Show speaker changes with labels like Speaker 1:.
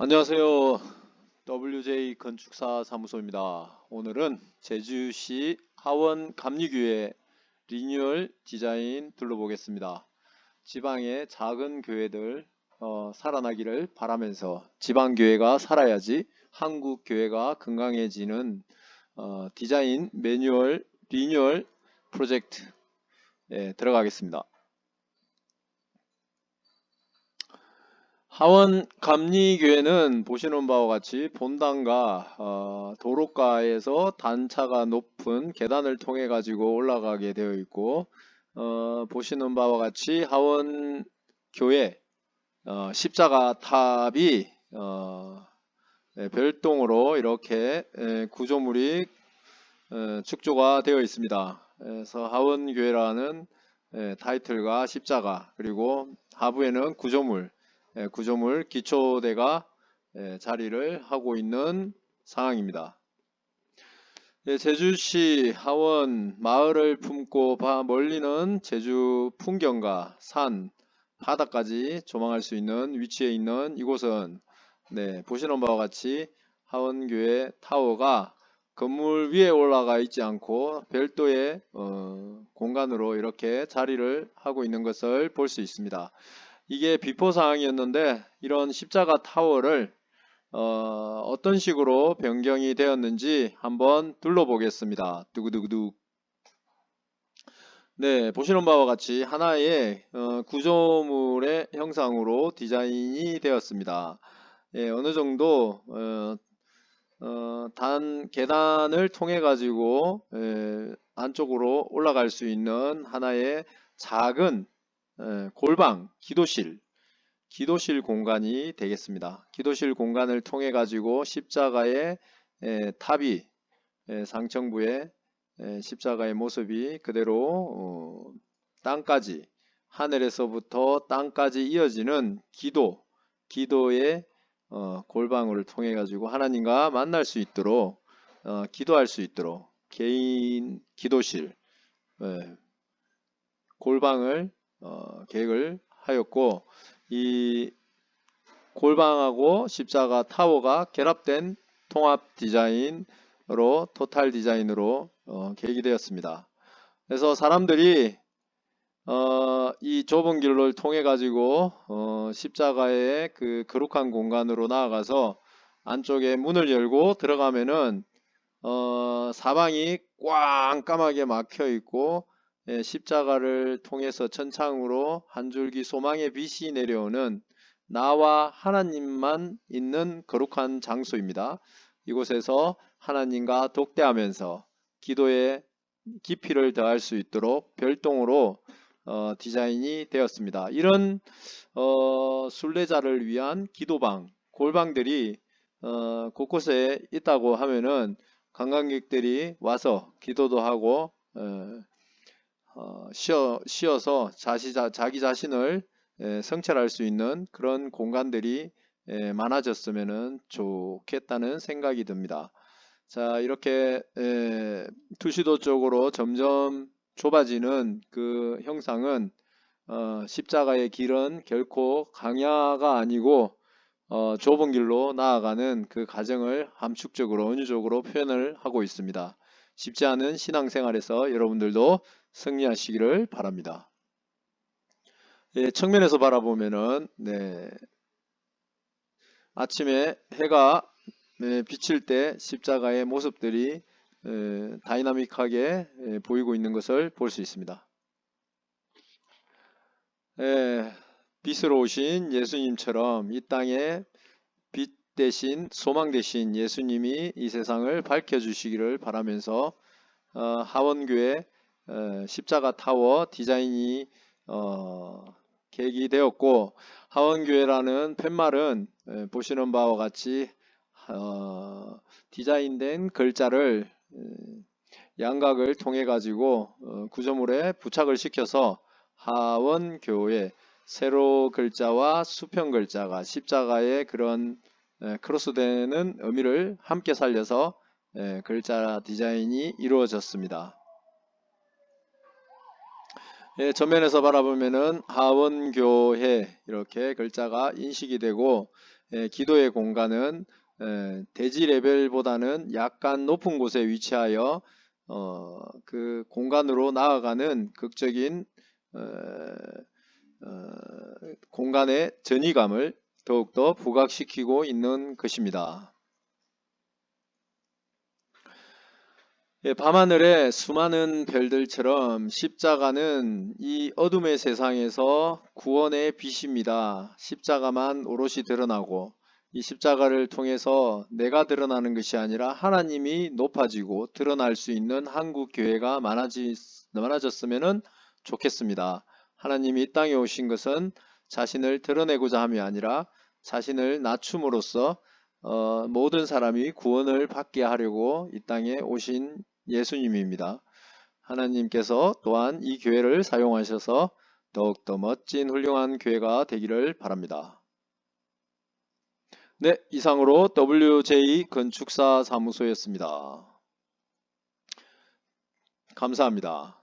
Speaker 1: 안녕하세요. WJ 건축사 사무소입니다. 오늘은 제주시 하원 감리교회 리뉴얼 디자인 둘러보겠습니다. 지방의 작은 교회들 어, 살아나기를 바라면서 지방 교회가 살아야지 한국 교회가 건강해지는 어, 디자인 매뉴얼 리뉴얼 프로젝트에 들어가겠습니다. 하원 감리교회는 보시는 바와 같이 본당과 어, 도로가에서 단차가 높은 계단을 통해 가지고 올라가게 되어 있고 어, 보시는 바와 같이 하원 교회 어, 십자가 탑이 어, 네, 별동으로 이렇게 에, 구조물이 에, 축조가 되어 있습니다. 그래서 하원교회라는 에, 타이틀과 십자가 그리고 하부에는 구조물 예, 구조물 기초대가 예, 자리를 하고 있는 상황입니다. 예, 제주시 하원 마을을 품고 바 멀리는 제주 풍경과 산, 바다까지 조망할 수 있는 위치에 있는 이곳은 네, 보시는 바와 같이 하원교회 타워가 건물 위에 올라가 있지 않고 별도의 어, 공간으로 이렇게 자리를 하고 있는 것을 볼 수 있습니다. 이게 비포 사항이었는데 이런 십자가 타워를 어, 어떤 식으로 변경이 되었는지 한번 둘러보겠습니다. 두구두구두. 네, 보시는 바와 같이 하나의 어, 구조물의 형상으로 디자인이 되었습니다. 예, 어느 정도 어, 어, 단 계단을 통해 가지고 예, 안쪽으로 올라갈 수 있는 하나의 작은 예, 골방, 기도실, 기도실 공간이 되겠습니다. 기도실 공간을 통해 가지고 십자가의 예, 탑이 예, 상층부의 예, 십자가의 모습이 그대로 어, 땅까지 하늘에서부터 땅까지 이어지는 기도, 기도의 어, 골방을 통해 가지고 하나님과 만날 수 있도록 어, 기도할 수 있도록 개인 기도실 예, 골방을 어, 계획을 하였고 이 골방하고 십자가 타워가 결합된 통합 디자인으로 토탈 디자인으로 어, 계획이 되었습니다. 그래서 사람들이 어, 이 좁은 길을 통해 가지고 어, 십자가의 그 거룩한 공간으로 나아가서 안쪽에 문을 열고 들어가면은 어, 사방이 꽝까마게 막혀 있고 예, 십자가를 통해서 천창으로 한 줄기 소망의 빛이 내려오는 나와 하나님만 있는 거룩한 장소입니다. 이곳에서 하나님과 독대하면서 기도에 깊이를 더할 수 있도록 별동으로 어, 디자인이 되었습니다. 이런 어, 순례자를 위한 기도방, 골방들이 어, 곳곳에 있다고 하면은 관광객들이 와서 기도도 하고 어, 어, 쉬어, 쉬어서 자시, 자, 자기 자신을 에, 성찰할 수 있는 그런 공간들이 에, 많아졌으면 좋겠다는 생각이 듭니다. 자 이렇게 에, 투시도 쪽으로 점점 좁아지는 그 형상은 어, 십자가의 길은 결코 강야가 아니고 어, 좁은 길로 나아가는 그 과정을 함축적으로 은유적으로 표현을 하고 있습니다. 쉽지 않은 신앙생활에서 여러분들도 승리하시기를 바랍니다. 예, 측면에서 바라보면은 네, 아침에 해가 네, 비칠 때 십자가의 모습들이 에, 다이나믹하게 에, 보이고 있는 것을 볼 수 있습니다. 에, 빛으로 오신 예수님처럼 이 땅에 빛 대신 소망 대신 예수님이 이 세상을 밝혀 주시기를 바라면서 어, 하원교회 어, 십자가 타워 디자인이 어, 계획이 되었고 하원교회라는 팻말은 에, 보시는 바와 같이 어, 디자인된 글자를 에, 양각을 통해 가지고 어, 구조물에 부착을 시켜서 하원교회 세로 글자와 수평 글자가 십자가의 그런 에, 크로스되는 의미를 함께 살려서 에, 글자 디자인이 이루어졌습니다. 예, 전면에서 바라보면은 하원교회 이렇게 글자가 인식이 되고 예, 기도의 공간은 예, 대지 레벨보다는 약간 높은 곳에 위치하여 어, 그 공간으로 나아가는 극적인 어, 어, 공간의 전이감을 더욱더 부각시키고 있는 것입니다. 예, 밤하늘의 수많은 별들처럼 십자가는 이 어둠의 세상에서 구원의 빛입니다. 십자가만 오롯이 드러나고 이 십자가를 통해서 내가 드러나는 것이 아니라 하나님이 높아지고 드러날 수 있는 한국 교회가 많아졌으면 좋겠습니다. 하나님이 이 땅에 오신 것은 자신을 드러내고자 함이 아니라 자신을 낮춤으로써 어, 모든 사람이 구원을 받게 하려고 이 땅에 오신 예수님입니다. 하나님께서 또한 이 교회를 사용하셔서 더욱더 멋진 훌륭한 교회가 되기를 바랍니다. 네, 이상으로 WJ 건축사 사무소였습니다. 감사합니다.